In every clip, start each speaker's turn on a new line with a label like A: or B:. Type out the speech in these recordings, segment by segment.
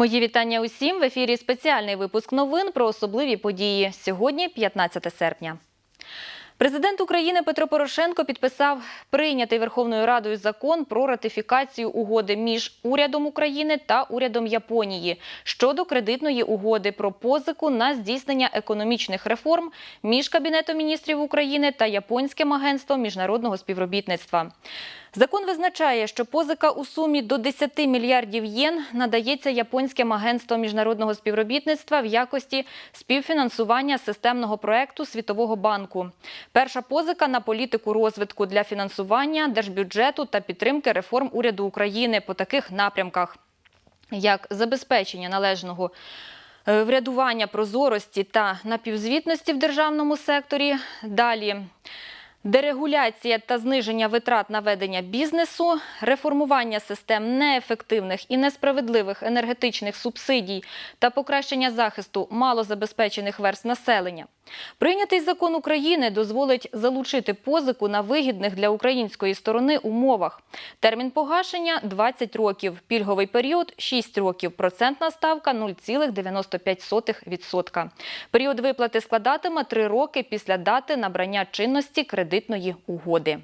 A: Мої вітання усім в ефірі. Спеціальний випуск новин про особливі події. Сьогодні 15 серпня. Президент України Петро Порошенко підписав прийнятий Верховною Радою закон про ратифікацію угоди між урядом України та урядом Японії щодо кредитної угоди про позику на здійснення економічних реформ між Кабінетом міністрів України та Японським агентством міжнародного співробітництва. Закон визначає, що позика у сумі до 10 мільярдів єн надається японським агентством міжнародного співробітництва в якості співфінансування системного проекту Світового банку. Перша позика на політику розвитку для фінансування держбюджету та підтримки реформ уряду України по таких напрямках, як забезпечення належного е, врядування прозорості та напівзвітності в державному секторі. Далі Дерегуляція та зниження витрат на ведення бізнесу, реформування систем неефективних і несправедливих енергетичних субсидій та покращення захисту малозабезпечених верст населення. Прийнятий закон України дозволить залучити позику на вигідних для української сторони умовах. Термін погашення – 20 років, пільговий період – 6 років, процентна ставка – 0,95%. Період виплати складатиме 3 роки після дати набрання чинності кредитної угоди.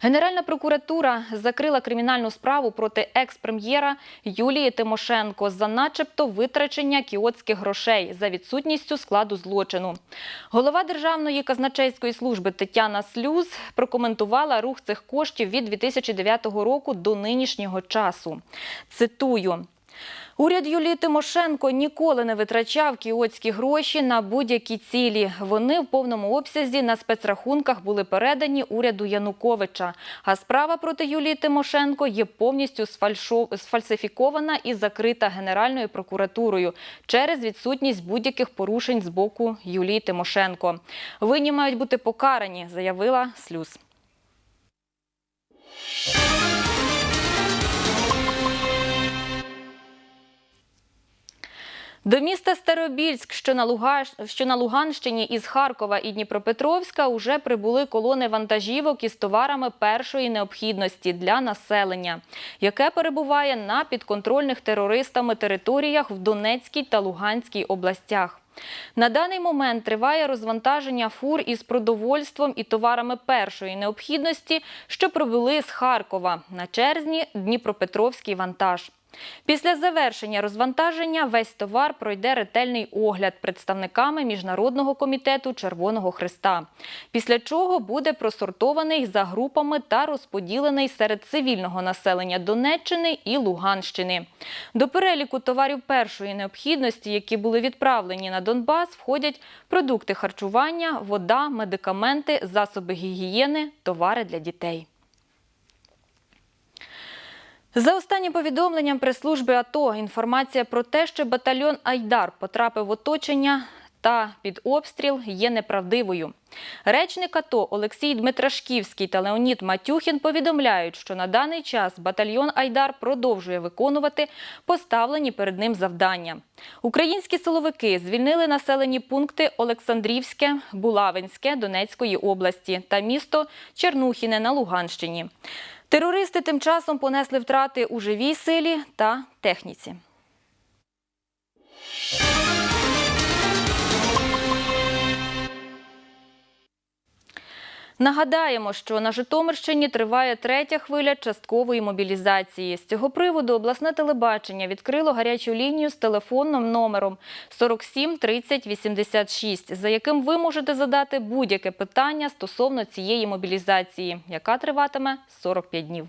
A: Генеральна прокуратура закрила кримінальну справу проти екс-прем'єра Юлії Тимошенко за начебто витрачення кіотських грошей за відсутністю складу злочину. Голова Державної казначейської служби Тетяна Слюз прокоментувала рух цих коштів від 2009 року до нинішнього часу. Цитую. Уряд Юлії Тимошенко ніколи не витрачав кіотські гроші на будь-які цілі. Вони в повному обсязі на спецрахунках були передані уряду Януковича. А справа проти Юлії Тимошенко є повністю сфальсифікована і закрита Генеральною прокуратурою через відсутність будь-яких порушень з боку Юлії Тимошенко. Винні мають бути покарані, заявила Слюз. До міста Старобільськ, що на, Лугаш... що на Луганщині із Харкова і Дніпропетровська, уже прибули колони вантажівок із товарами першої необхідності для населення, яке перебуває на підконтрольних терористами територіях в Донецькій та Луганській областях. На даний момент триває розвантаження фур із продовольством і товарами першої необхідності, що прибули з Харкова. На черзні Дніпропетровський вантаж. Після завершення розвантаження весь товар пройде ретельний огляд представниками Міжнародного комітету Червоного Христа. Після чого буде просортований за групами та розподілений серед цивільного населення Донеччини і Луганщини. До переліку товарів першої необхідності, які були відправлені на Донбас, входять продукти харчування, вода, медикаменти, засоби гігієни, товари для дітей. За останнім повідомленням прес-служби АТО, інформація про те, що батальйон Айдар потрапив в оточення та під обстріл, є неправдивою. Речник АТО Олексій Дмитрашківський та Леонід Матюхін повідомляють, що на даний час батальйон Айдар продовжує виконувати поставлені перед ним завдання. Українські силовики звільнили населені пункти Олександрівське, Булавинське Донецької області та місто Чернухіне на Луганщині. Терористи тим часом понесли втрати у живій силі та техніці. Нагадаємо, що на Житомирщині триває третя хвиля часткової мобілізації. З цього приводу обласне телебачення відкрило гарячу лінію з телефонним номером 47 30 86, за яким ви можете задати будь-яке питання стосовно цієї мобілізації, яка триватиме 45 днів.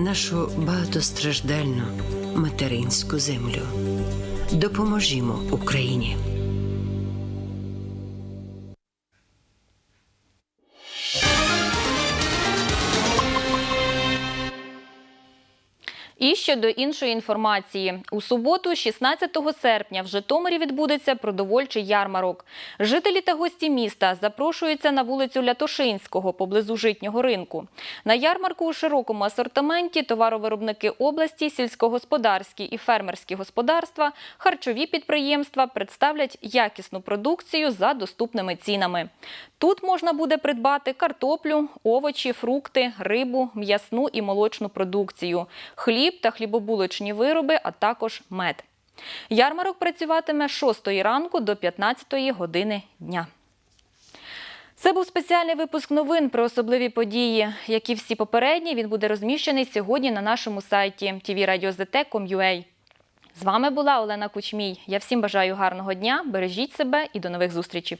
B: нашу багатостраждальну материнську землю. Допоможімо Україні.
A: І щодо іншої інформації, у суботу, 16 серпня, в Житомирі відбудеться продовольчий ярмарок. Жителі та гості міста запрошуються на вулицю Лятошинського поблизу житнього ринку. На ярмарку у широкому асортименті товаровиробники області, сільськогосподарські і фермерські господарства, харчові підприємства представлять якісну продукцію за доступними цінами. Тут можна буде придбати картоплю, овочі, фрукти, рибу, м'ясну і молочну продукцію, хліб та хлібобулочні вироби, а також мед. Ярмарок працюватиме з 6 ранку до 15 години дня. Це був спеціальний випуск новин про особливі події. Як і всі попередні, він буде розміщений сьогодні на нашому сайті tvradio.zt.com.ua. З вами була Олена Кучмій. Я всім бажаю гарного дня, бережіть себе і до нових зустрічей.